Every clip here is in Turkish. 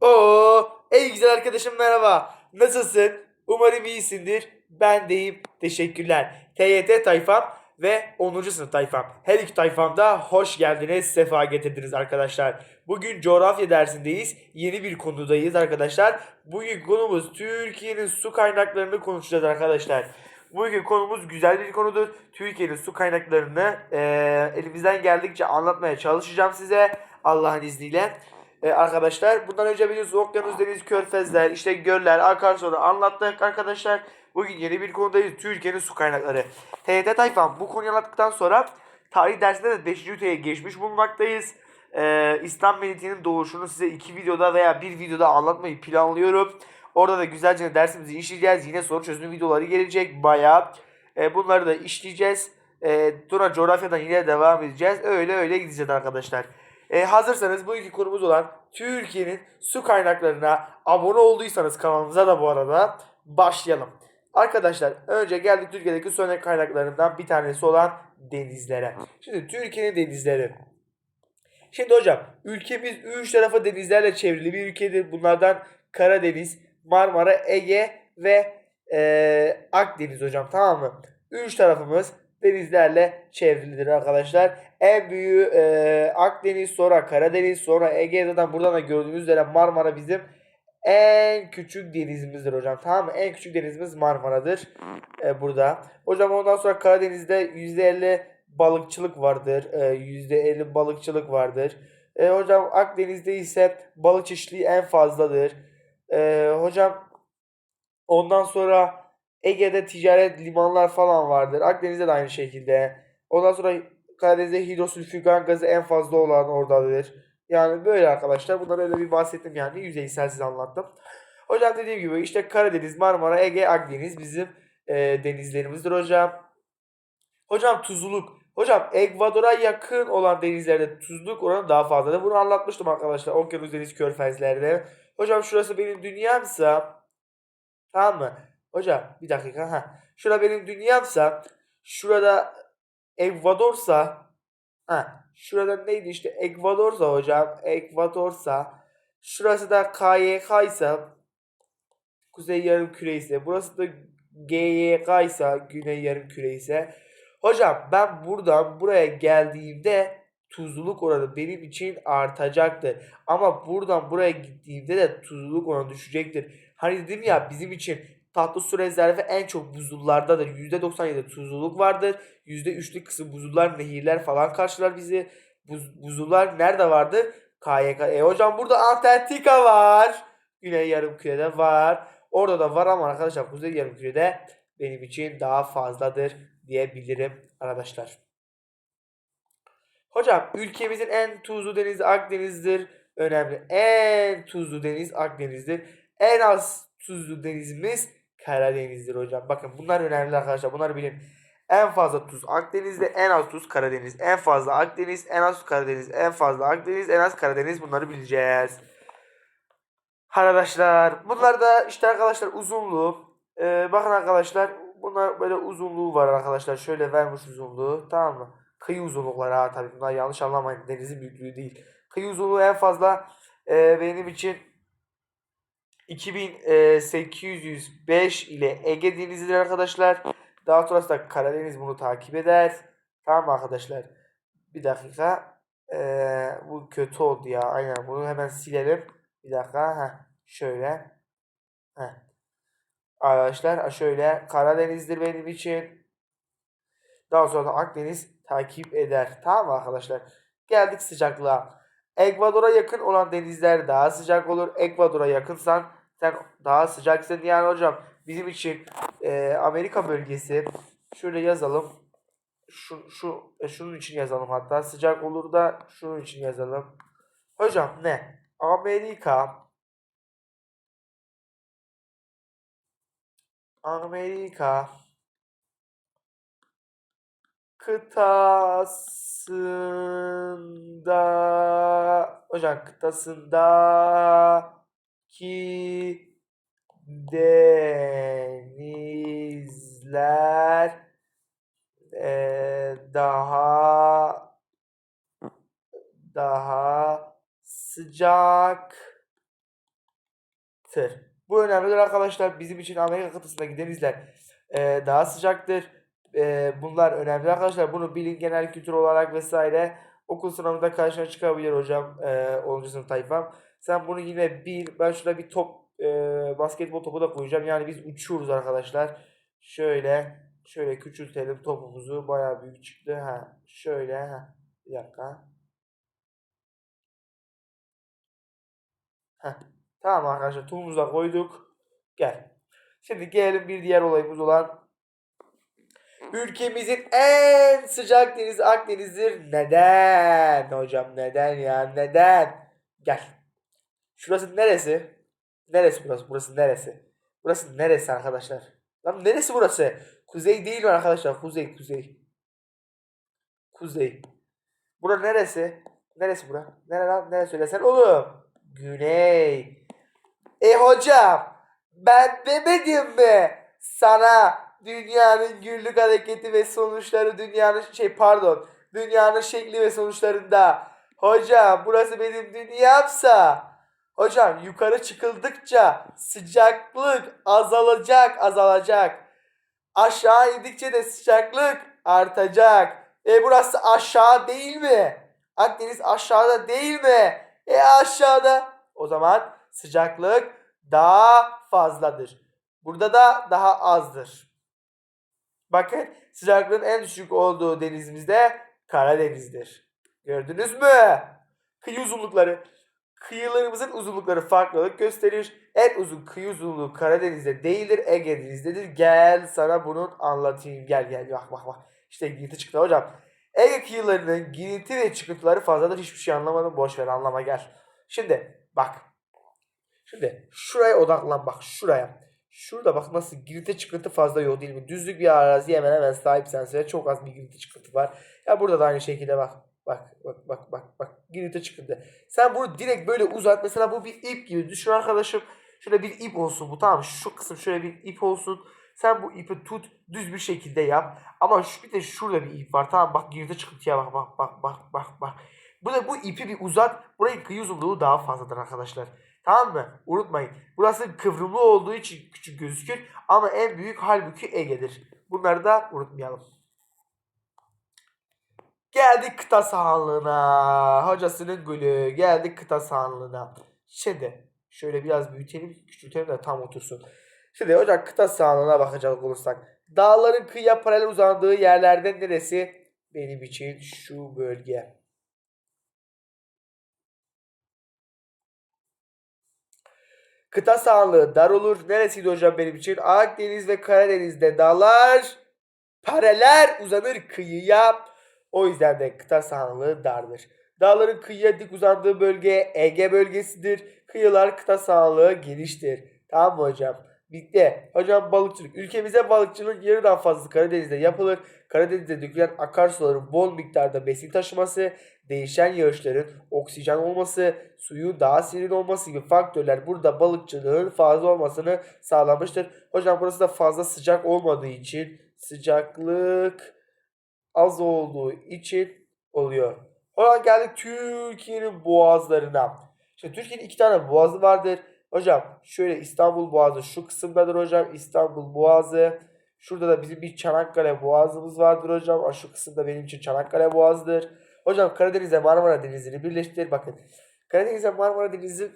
Oo, ey güzel arkadaşım merhaba. Nasılsın? Umarım iyisindir. Ben deyim. Teşekkürler. TYT tayfam ve 10. sınıf tayfam. Her iki tayfamda hoş geldiniz, sefa getirdiniz arkadaşlar. Bugün coğrafya dersindeyiz. Yeni bir konudayız arkadaşlar. Bugün konumuz Türkiye'nin su kaynaklarını konuşacağız arkadaşlar. Bugün konumuz güzel bir konudur. Türkiye'nin su kaynaklarını eee, elimizden geldikçe anlatmaya çalışacağım size. Allah'ın izniyle. Ee, arkadaşlar bundan önce biliyorsunuz okyanus, deniz, körfezler, işte göller, akarsuları anlattık arkadaşlar. Bugün yeni bir konudayız. Türkiye'nin su kaynakları. TYT tayfam bu konuyu anlattıktan sonra tarih dersinde de 5. üniteye geçmiş bulunmaktayız. Ee, İslam medeniyetinin doğuşunu size iki videoda veya bir videoda anlatmayı planlıyorum. Orada da güzelce dersimizi işleyeceğiz. Yine soru çözümü videoları gelecek bayağı. Ee, bunları da işleyeceğiz. Ee, sonra coğrafyadan yine devam edeceğiz. Öyle öyle gideceğiz arkadaşlar. Ee, hazırsanız bu iki konumuz olan Türkiye'nin su kaynaklarına abone olduysanız kanalımıza da bu arada başlayalım. Arkadaşlar önce geldik Türkiye'deki su kaynaklarından bir tanesi olan denizlere. Şimdi Türkiye'nin denizleri. Şimdi hocam ülkemiz üç tarafa denizlerle çevrili bir ülkedir. Bunlardan Karadeniz, Marmara, Ege ve eee, Akdeniz hocam tamam mı? Üç tarafımız denizlerle çevrilidir arkadaşlar. En büyüğü eee, Akdeniz sonra Karadeniz sonra Ege zaten buradan da gördüğünüz üzere Marmara bizim en küçük denizimizdir hocam. Tamam mı? En küçük denizimiz Marmara'dır. e, burada. Hocam ondan sonra Karadeniz'de %50 balıkçılık vardır. E, %50 balıkçılık vardır. E, hocam Akdeniz'de ise balık çeşitliliği en fazladır. E, hocam ondan sonra Ege'de ticaret limanlar falan vardır. Akdeniz'de de aynı şekilde. Ondan sonra Karadeniz'de hidrosülfür gazı en fazla olan oradadır. Yani böyle arkadaşlar. Bunları öyle bir bahsettim yani. Yüzeysel size anlattım. Hocam dediğim gibi işte Karadeniz, Marmara, Ege, Akdeniz bizim e, denizlerimizdir hocam. Hocam tuzluluk. Hocam Ekvador'a yakın olan denizlerde tuzluluk oranı daha fazladır. Bunu anlatmıştım arkadaşlar. Okyanus deniz körfezlerde. Hocam şurası benim dünyamsa tamam mı? Hocam bir dakika. Ha. Şura benim dünyamsa şurada Ekvador'sa ha. Şurada neydi işte Ekvador'sa hocam. Ekvador'sa şurası da KYK Kuzey Yarımküre ise burası da GYK Güney Yarımküre ise Hocam ben buradan buraya geldiğimde tuzluluk oranı benim için artacaktır. Ama buradan buraya gittiğimde de tuzluluk oranı düşecektir. Hani dedim ya bizim için tatlı su rezervi en çok buzullardadır. %97 tuzluluk vardır. %3'lük kısım buzullar, nehirler falan karşılar bizi. Buz, buzullar nerede vardır? KYK. E hocam burada Antarktika var. Güney Yarımküre'de var. Orada da var ama arkadaşlar Kuzey Yarımküre'de benim için daha fazladır diyebilirim arkadaşlar. Hocam ülkemizin en tuzlu denizi Akdeniz'dir. Önemli. En tuzlu deniz Akdeniz'dir. En az tuzlu denizimiz Karadeniz'dir hocam. Bakın bunlar önemli arkadaşlar. Bunları bilin. En fazla tuz Akdeniz'de, en az tuz Karadeniz. En fazla Akdeniz, en az Karadeniz. En fazla Akdeniz, en az Karadeniz. Bunları bileceğiz. Arkadaşlar bunlar da işte arkadaşlar uzunluğu. Ee, bakın arkadaşlar bunlar böyle uzunluğu var arkadaşlar. Şöyle vermiş uzunluğu tamam mı? Kıyı uzunlukları ha tabii bunlar yanlış anlamayın. Denizin büyüklüğü değil. Kıyı uzunluğu en fazla e, benim için 2805 ile Ege Denizi'dir arkadaşlar. Daha sonrasında da Karadeniz bunu takip eder. Tamam arkadaşlar? Bir dakika. Ee, bu kötü oldu ya. Aynen bunu hemen silelim. Bir dakika. Heh. Şöyle. Heh. Arkadaşlar şöyle Karadeniz'dir benim için. Daha sonra da Akdeniz takip eder. Tamam arkadaşlar? Geldik sıcaklığa. Ekvador'a yakın olan denizler daha sıcak olur. Ekvador'a yakınsan sen daha sıcaksın. Yani hocam bizim için e, Amerika bölgesi şöyle yazalım. Şu, şu, e, şunun için yazalım hatta. Sıcak olur da şunun için yazalım. Hocam ne? Amerika Amerika kıtasında hocam kıtasında ki denizler eee, daha daha sıcak Bu önemlidir arkadaşlar. Bizim için Amerika kıtasındaki denizler e, daha sıcaktır. E, bunlar önemli arkadaşlar. Bunu bilin genel kültür olarak vesaire. Okul sınavında karşına çıkabilir hocam. E, 10. sınıf tayfam. Sen bunu yine bil. Ben şurada bir top e, basketbol topu da koyacağım. Yani biz uçuyoruz arkadaşlar. Şöyle şöyle küçültelim topumuzu. Bayağı büyük çıktı. Ha, şöyle ha. Bir dakika. Heh. Tamam arkadaşlar topumuzu da koyduk. Gel. Şimdi gelelim bir diğer olayımız olan Ülkemizin en sıcak denizi Akdeniz'dir. Neden hocam neden ya neden? Gel. Şurası neresi? Neresi burası? Burası neresi? Burası neresi arkadaşlar? Lan neresi burası? Kuzey değil mi arkadaşlar? Kuzey, kuzey. Kuzey. Bura neresi? Neresi bura? Nere lan? Nere söylesen oğlum? Güney. E hocam ben demedim mi sana dünyanın günlük hareketi ve sonuçları dünyanın şey pardon dünyanın şekli ve sonuçlarında hocam burası benim dünyamsa hocam yukarı çıkıldıkça sıcaklık azalacak azalacak. Aşağı indikçe de sıcaklık artacak. E burası aşağı değil mi? Akdeniz aşağıda değil mi? E aşağıda. O zaman sıcaklık daha fazladır. Burada da daha azdır. Bakın sıcaklığın en düşük olduğu denizimizde Karadeniz'dir. Gördünüz mü? Kıyı uzunlukları. Kıyılarımızın uzunlukları farklılık gösterir. En uzun kıyı uzunluğu Karadeniz'de değildir, Ege Deniz'dedir. Gel sana bunun anlatayım. Gel gel bak bak bak. İşte girinti çıktı hocam. Ege kıyılarının girinti ve çıkıntıları fazladır. Hiçbir şey anlamadım. Boş ver anlama gel. Şimdi bak. Şimdi şuraya odaklan bak şuraya. Şurada bak nasıl girinti çıkıntı fazla yok değil mi? Düzlük bir arazi hemen hemen sahipsen size çok az bir girinti çıkıntı var. Ya burada da aynı şekilde bak. Bak bak bak bak bak girinti çıkıntı. Sen bunu direkt böyle uzat. Mesela bu bir ip gibi. Düşün arkadaşım. Şöyle bir ip olsun bu tamam? Şu kısım şöyle bir ip olsun. Sen bu ipi tut düz bir şekilde yap. Ama şu bir de şurada bir ip var. Tamam bak girinti çıkıntıya bak bak bak bak bak bak. Bu da bu ipi bir uzat. Burayın kıyı uzunluğu daha fazladır arkadaşlar. Tamam mı? Unutmayın. Burası kıvrımlı olduğu için küçük gözükür. Ama en büyük halbuki Ege'dir. Bunları da unutmayalım. Geldik kıta sahanlığına. Hocasının gülü. Geldik kıta sahanlığına. Şimdi şöyle biraz büyütelim. Küçültelim de tam otursun. Şimdi hocam kıta sahanlığına bakacak olursak. Dağların kıyıya paralel uzandığı yerlerden neresi? Benim için şu bölge. Kıta sahanlığı dar olur. Neresiydi hocam benim için? Akdeniz ve Karadeniz'de dağlar paralel uzanır kıyıya. O yüzden de kıta sahanlığı dardır. Dağların kıyıya dik uzandığı bölge Ege bölgesidir. Kıyılar kıta sahanlığı geniştir. Tamam mı hocam? Bitti. Hocam balıkçılık. Ülkemizde balıkçılık yarıdan fazlası Karadeniz'de yapılır. Karadeniz'de dökülen akarsuların bol miktarda besin taşıması, değişen yağışların oksijen olması, suyun daha serin olması gibi faktörler burada balıkçılığın fazla olmasını sağlamıştır. Hocam burası da fazla sıcak olmadığı için sıcaklık az olduğu için oluyor. Hocam geldik Türkiye'nin boğazlarına. Şimdi Türkiye'nin iki tane boğazı vardır. Hocam şöyle İstanbul Boğazı şu kısımdadır hocam. İstanbul Boğazı. Şurada da bizim bir Çanakkale Boğazımız vardır hocam. Şu kısımda benim için Çanakkale Boğazı'dır. Hocam Karadeniz'e Marmara Denizi'ni birleştir. Bakın Karadeniz'e Marmara Denizi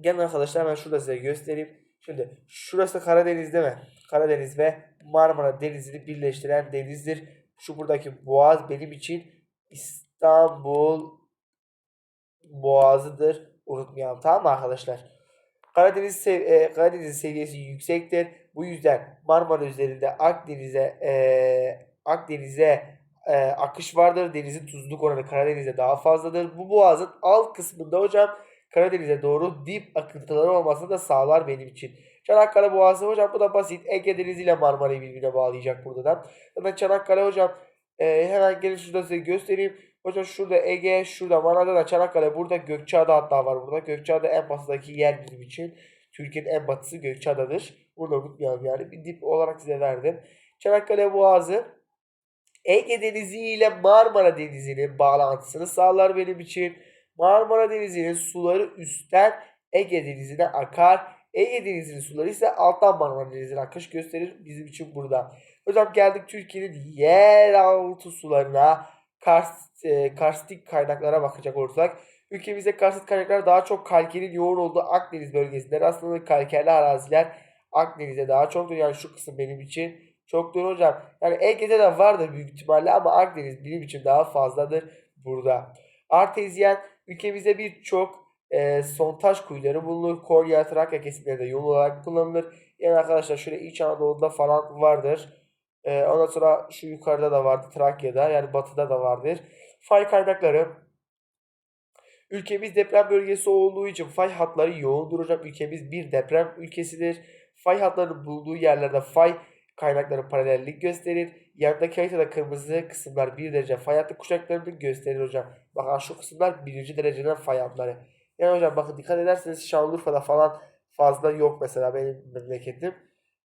gelin arkadaşlar hemen şurada size göstereyim. Şimdi şurası Karadeniz değil mi? Karadeniz ve Marmara Denizi'ni birleştiren denizdir. Şu buradaki boğaz benim için İstanbul Boğazı'dır. Unutmayalım tamam mı arkadaşlar? Karadeniz sev e, Karadeniz seviyesi yüksektir. Bu yüzden Marmara üzerinde Akdeniz'e e, Akdeniz'e e, akış vardır. Denizin tuzluluk oranı Karadeniz'de daha fazladır. Bu boğazın alt kısmında hocam Karadeniz'e doğru dip akıntıları olmasını da sağlar benim için. Çanakkale Boğazı hocam bu da basit. Ege Denizi ile Marmara'yı birbirine bağlayacak burada da. Zaten Çanakkale hocam e, hemen gelin şurada size göstereyim. Hocam şurada Ege, şurada Manada Çanakkale, burada Gökçeada hatta var burada. Gökçeada en batıdaki yer bizim için. Türkiye'nin en batısı Gökçeada'dır. Bunu da unutmayalım yani. Bir dip olarak size verdim. Çanakkale Boğazı Ege Denizi ile Marmara Denizi'nin bağlantısını sağlar benim için. Marmara Denizi'nin suları üstten Ege Denizi'ne akar. Ege Denizi'nin suları ise alttan Marmara Denizi'ne akış gösterir. Bizim için burada. Hocam geldik Türkiye'nin yeraltı sularına. Karst, e, karstik kaynaklara bakacak olursak. Ülkemizde karstik kaynaklar daha çok kalkerin yoğun olduğu Akdeniz bölgesinde rastlanır. Kalkerli araziler Akdeniz'de daha çoktur. Yani şu kısım benim için çoktur hocam. Yani Ege'de de vardır büyük ihtimalle ama Akdeniz benim için daha fazladır burada. Artezyen ülkemizde birçok e, sontaj kuyuları bulunur. Konya, Trakya kesimlerinde yol olarak kullanılır. Yani arkadaşlar şöyle İç Anadolu'da falan vardır. E, ondan sonra şu yukarıda da vardı Trakya'da yani batıda da vardır. Fay kaynakları Ülkemiz deprem bölgesi olduğu için fay hatları yoğundur hocam. Ülkemiz bir deprem ülkesidir. Fay hatlarının bulunduğu yerlerde fay kaynakları paralellik gösterir. Yandaki haritada kırmızı kısımlar 1 derece fay hattı kuşaklarını gösterir hocam. Bakın şu kısımlar 1. dereceden fay hatları. Yani hocam bakın dikkat ederseniz Şanlıurfa'da falan fazla yok mesela benim memleketim.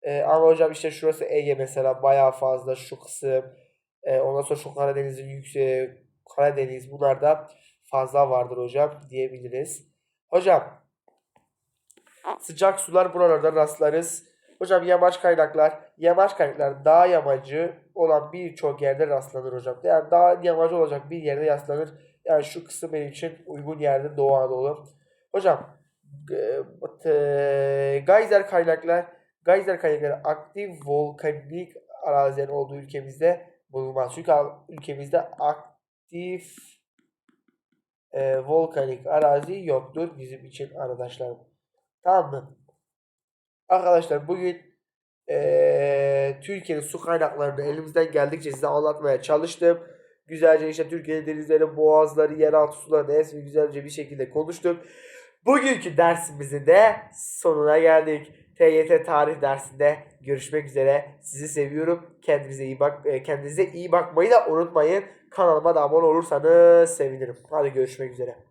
Ee, ama hocam işte şurası Ege mesela bayağı fazla şu kısım. Ee, ondan sonra şu Karadeniz'in yükseği Karadeniz bunlar da fazla vardır hocam diyebiliriz. Hocam sıcak sular buralarda rastlarız. Hocam yamaç kaynaklar, yamaç kaynaklar dağ yamacı olan birçok yerde rastlanır hocam. Yani dağ yamacı olacak bir yerde rastlanır. Yani şu kısım benim için uygun yerde Doğu Anadolu. Hocam e, e, geyser kaynaklar, geyser kaynakları aktif volkanik arazilerin olduğu ülkemizde bulunmaz. Çünkü ülkemizde aktif e, volkanik arazi yoktur bizim için arkadaşlarım. Tamam mı? Arkadaşlar bugün e, Türkiye'nin su kaynaklarını elimizden geldikçe size anlatmaya çalıştım. Güzelce işte Türkiye'nin denizleri, boğazları, yeraltı sularını hepsini güzelce bir şekilde konuştuk. Bugünkü dersimizin de sonuna geldik. TYT tarih dersinde görüşmek üzere. Sizi seviyorum. Kendinize iyi bak e, kendinize iyi bakmayı da unutmayın. Kanalıma da abone olursanız sevinirim. Hadi görüşmek üzere.